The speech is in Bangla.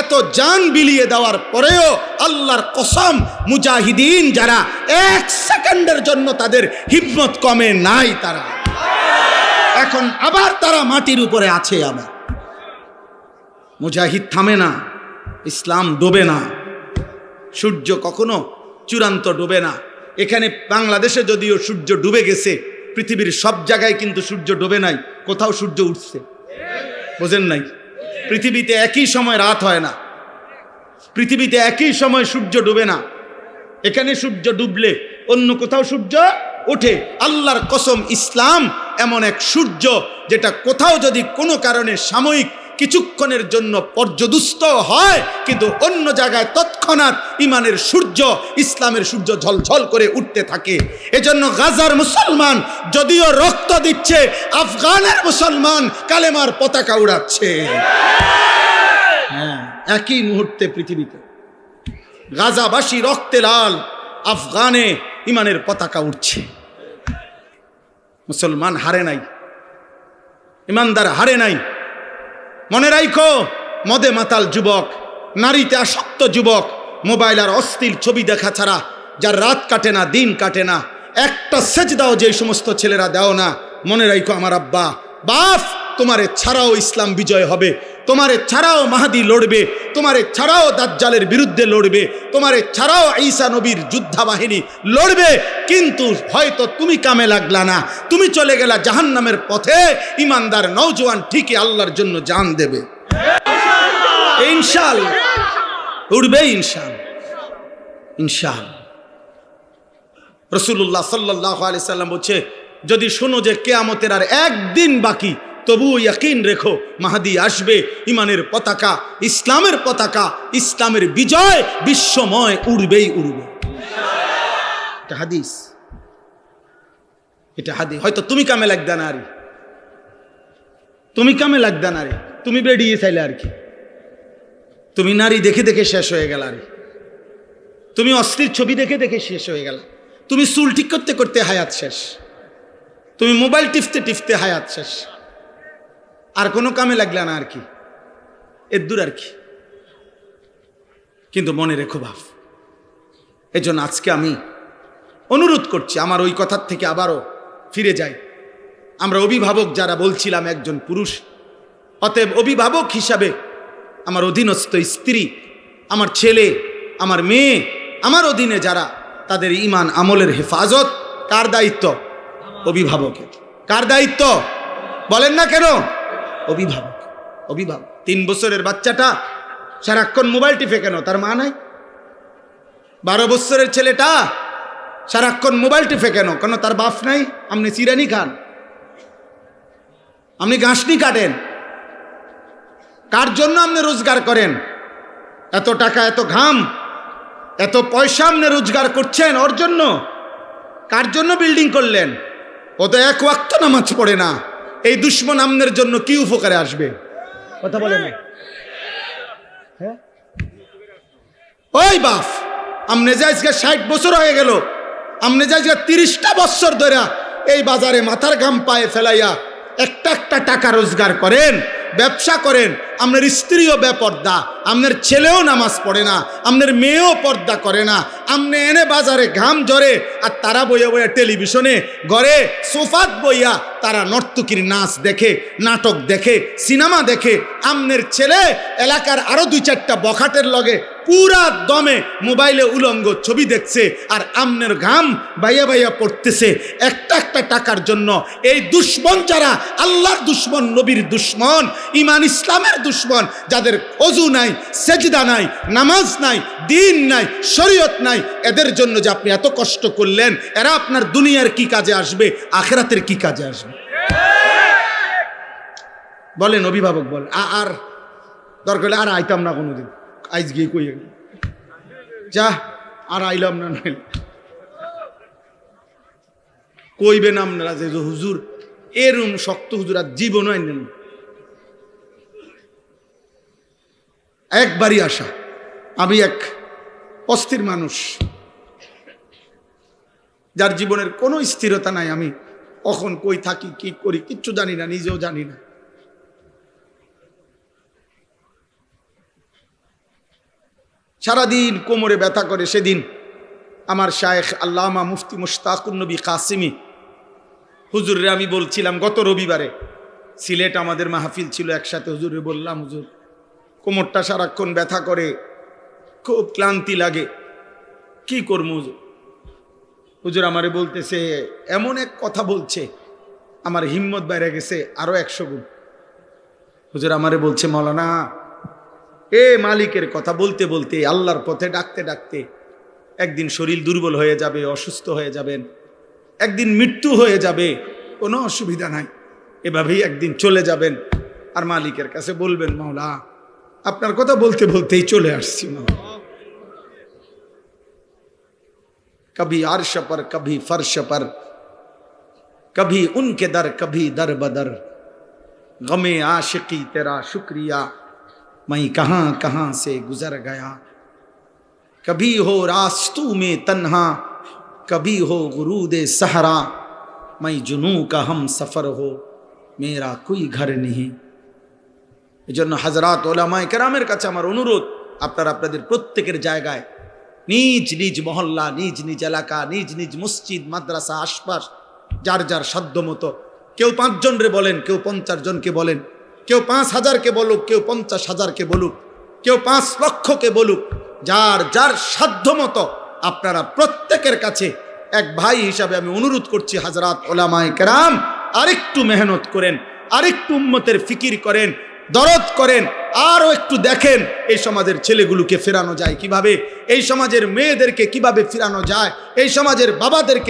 এত জান বিলিয়ে দেওয়ার পরেও আল্লাহর কসম মুজাহিদিন যারা এক সেকেন্ডের জন্য তাদের হিম্মত কমে নাই তারা। এখন আবার তারা মাটির উপরে আছে আবার। মুজাহিদ থামে না, ইসলাম ডোবে না, সূর্য কখনো চূড়ান্ত ডুবে না। এখানে বাংলাদেশে যদিও সূর্য ডুবে গেছে, পৃথিবীর সব জায়গায় কিন্তু সূর্য ডোবে নাই, কোথাও সূর্য উঠছে। বোঝেন নাই? পৃথিবীতে একই সময় রাত হয় না। পৃথিবীতে একই সময় সূর্য ডুবে না। এখানে সূর্য ডুবলে অন্য কোথাও সূর্য ওঠে। আল্লাহর কসম ইসলাম এমন এক সূর্য যেটা কোথাও যদি কোনো কারণে সাময়িক কিছুক্ষণের জন্য পর্যদুস্ত হয়, কিন্তু অন্য জায়গায় তৎক্ষণাৎ ইমানের সূর্য, ইসলামের সূর্য ঝলঝল করে উঠতে থাকে। এজন্য গাজার মুসলমান যদিও রক্ত দিচ্ছে, আফগানের মুসলমান কালেমার পতাকা উড়াচ্ছে। হ্যাঁ একই মুহূর্তে পৃথিবীতে গাজাবাসী রক্তে লাল, আফগানে ইমানের পতাকা উঠছে মুসলমান হারে নাই, ইমানদার হারে নাই। মনে রাইখো, মদে মাতাল যুবক, নারীতে আসক্ত যুবক, মোবাইল আর অস্থির ছবি দেখা ছাড়া যার রাত কাটে না, দিন কাটে না, একটা সেচ দাও যে সমস্ত ছেলেরা দাও না, মনে রাইখো আমার আব্বা বাপ তোমারে ছাড়াও ইসলাম বিজয় হবে। তোমারে ছাড়াও মাহাদি লড়বে, তোমারে ছাড়াও দাজ্জালের বিরুদ্ধে লড়বে, তোমারে ছাড়াও ঈসা নবীর বাহিনী লড়বে, কিন্তু হয়তো তুমি কামে লাগলা না। তুমি চলে গেলা জাহান্নামের পথে ইমানদার নৌজওয়ান ঠিকই আল্লাহর জন্য জান দেবে। ইনশাল, উড়বে ইনশাল ইনশাল। রসুল্লাহ সাল্লাহ আলি সাল্লাম বলছে, যদি শোনো যে কেয়ামতের আর একদিন বাকি তবু ইয়াকিন রেখো, মাহাদি আসবে ইমানের পতাকা, ইসলামের পতাকা, ইসলামের বিজয় বিশ্বময় উড়বেই উড়বে। এটা হাদিস। এটা হাদিস। হয়তো তুমি কামে লাগদা না আরে। তুমি কামে লাগদা না রে তুমি বেরিয়ে চাইলে আর কি। তুমি নারী দেখে দেখে শেষ হয়ে গেল আরে। তুমি অস্থির ছবি দেখে দেখে শেষ হয়ে গেল। তুমি চুল ঠিক করতে করতে হায়াত শেষ। তুমি মোবাইল টিপতে টিপতে হায়াত শেষ। আর কোনো কামে লাগলে না আর কি। এর দূর আর কি। কিন্তু মনে রেখো ভাব এজন্য আজকে আমি অনুরোধ করছি, আমার ওই কথার থেকে আবারও ফিরে যাই। আমরা অভিভাবক যারা বলছিলাম একজন পুরুষ, অতএব অভিভাবক হিসাবে আমার অধীনস্থ স্ত্রী, আমার ছেলে, আমার মেয়ে, আমার অধীনে যারা, তাদের ইমান আমলের হেফাজত, কার দায়িত্ব? অভিভাবকের। কার দায়িত্ব? বলেন না কেন? অভিভাবক অভিভাবক। তিন বছরের বাচ্চাটা সারাক্ষণ মোবাইল টিপে তার মা নাই? বারো বছরের ছেলেটা সারাক্ষণ মোবাইল টিপে কেন? কেন তার বাপ নাই? আপনি চিরানি খান। আপনি গাছনি কাটেন। কার জন্য আপনি রোজগার করেন? এত টাকা, এত ঘাম, এত পয়সা আপনি রোজগার করছেন ওর জন্য? কার জন্য বিল্ডিং করলেন? ও তো এক ওয়াক্ত নামাজ পড়ে না। এই দুশ্মন আমনের জন্য কি উপকারে আসবে কথা বলে না হ্যাঁ? ওই বাফ, আমনে যে আজকে ষাট বছর হয়ে গেল, আমনে যে আজকে তিরিশটা বছর ধরে এই বাজারে মাথার ঘাম পায়ে ফেলাইয়া একটা একটা টাকা রোজগার করেন, ব্যবসা করেন আপনার স্ত্রীও বেপর্দা আপনার ছেলেও নামাজ পড়ে না আপনার মেয়েও পর্দা করে না আপনি এনে বাজারে ঘাম ঝরে, আর তারা বইয়া বইয়া টেলিভিশনে ঘরে সোফাত বইয়া তারা নর্তকীর নাচ দেখে, নাটক দেখে, সিনেমা দেখে, আমনের ছেলে এলাকার আরও দুই চারটা বখাটের লগে পুরা দমে মোবাইলে উলঙ্গ ছবি দেখছে, আর আমনের ঘাম বাইয়া বাইয়া পড়তেছে। একটা একটা টাকার জন্য এই দুশ্মন যারা আল্লাহর দুশ্মন, নবীর দুশ্মন ইমান ইসলামের দুশ্মন যাদের অজু নাই, সেজদা নাই, নামাজ নাই, দিন নাই, শরীয়ত নাই, এদের জন্য যে আপনি এত কষ্ট করলেন, এরা আপনার দুনিয়ার কি কাজে আসবে, আখেরাতের কি কাজে আসবে? বলেন, অভিভাবক বলেন আর দরকার আর আইতাম না কোনোদিন। আইজ গিয়ে কই যা, আর আইলাম না নাইলে কইবেন আপনারা যে হুজুর, এরম শক্ত হুজুর আর জীবনও আইনেন না। একবারই আসা। আমি এক অস্থির মানুষ। যার জীবনের কোনো স্থিরতা নাই আমি। কখন কই থাকি, কি করি, কিচ্ছু জানি না, নিজেও জানি না। সারাদিন কোমরে ব্যথা করে। সেদিন আমার শায়েখ আল্লামা মুফতি মুশতাকুর নবী কাসিমি। হুজুরে আমি বলছিলাম, গত রবিবারে সিলেট আমাদের মাহফিল ছিল একসাথে। হুজুরে বললাম, হুজুর কোমরটা সারাক্ষণ ব্যথা করে। খুব ক্লান্তি লাগে। কি করব হুজুর? আমারে বলতেছে, এমন এক কথা বলছে, আমার হিম্মত বেড়ে গেছে, আরও একশো গুণ। হুজুর আমারে বলছে, মৌলানা, এ মালিকের কথা বলতে বলতে আল্লাহর পথে ডাকতে ডাকতে একদিন শরীর দুর্বল হয়ে যাবে, অসুস্থ হয়ে যাবেন। একদিন মৃত্যু হয়ে যাবে, কোনো অসুবিধা নাই। এভাবেই একদিন চলে যাবেন। আর মালিকের কাছে বলবেন মাওলা আপনার কথা বলতে বলতেই চলে আসছি মাওলা कभी अर्श पर कभी फर्श पर कभी उनके दर कभी दर बदर गमे आशिकी तेरा शुक्रिया मैं कहाँ कहाँ से गुजर गया कभी हो रास्तू में तन्हा कभी हो गुरूद सहरा मैं जुनू का हम सफ़र हो मेरा कोई घर नहीं এই জন্য হাজরাত ওলামায় কেরামের কাছে আমার অনুরোধ, আপনারা আপনাদের প্রত্যেকের জায়গায় নিজ নিজ মহল্লা, নিজ নিজ এলাকা, নিজ নিজ মসজিদ, মাদ্রাসা, আশপাশ, যার যার সাধ্য মতো কেউ পাঁচজন রে বলেন, কেউ পঞ্চাশ জনকে বলেন, কেউ পাঁচ হাজারকে বলুক, কেউ পঞ্চাশ হাজারকে বলুক, কেউ পাঁচ লক্ষকে বলুক, যার যার সাধ্য মতো আপনারা প্রত্যেকের কাছে এক ভাই হিসাবে আমি অনুরোধ করছি, হাজরাত ওলামায় কেরাম, আরেকটু মেহনত করেন, আরেকটু উম্মতের ফিকির করেন দরদ করেন, আরও একটু দেখেন এই সমাজের ছেলেগুলোকে ফেরানো যায় কীভাবে, এই সমাজের মেয়েদেরকে কীভাবে ফেরানো যায়, এই সমাজের বাবাদেরকে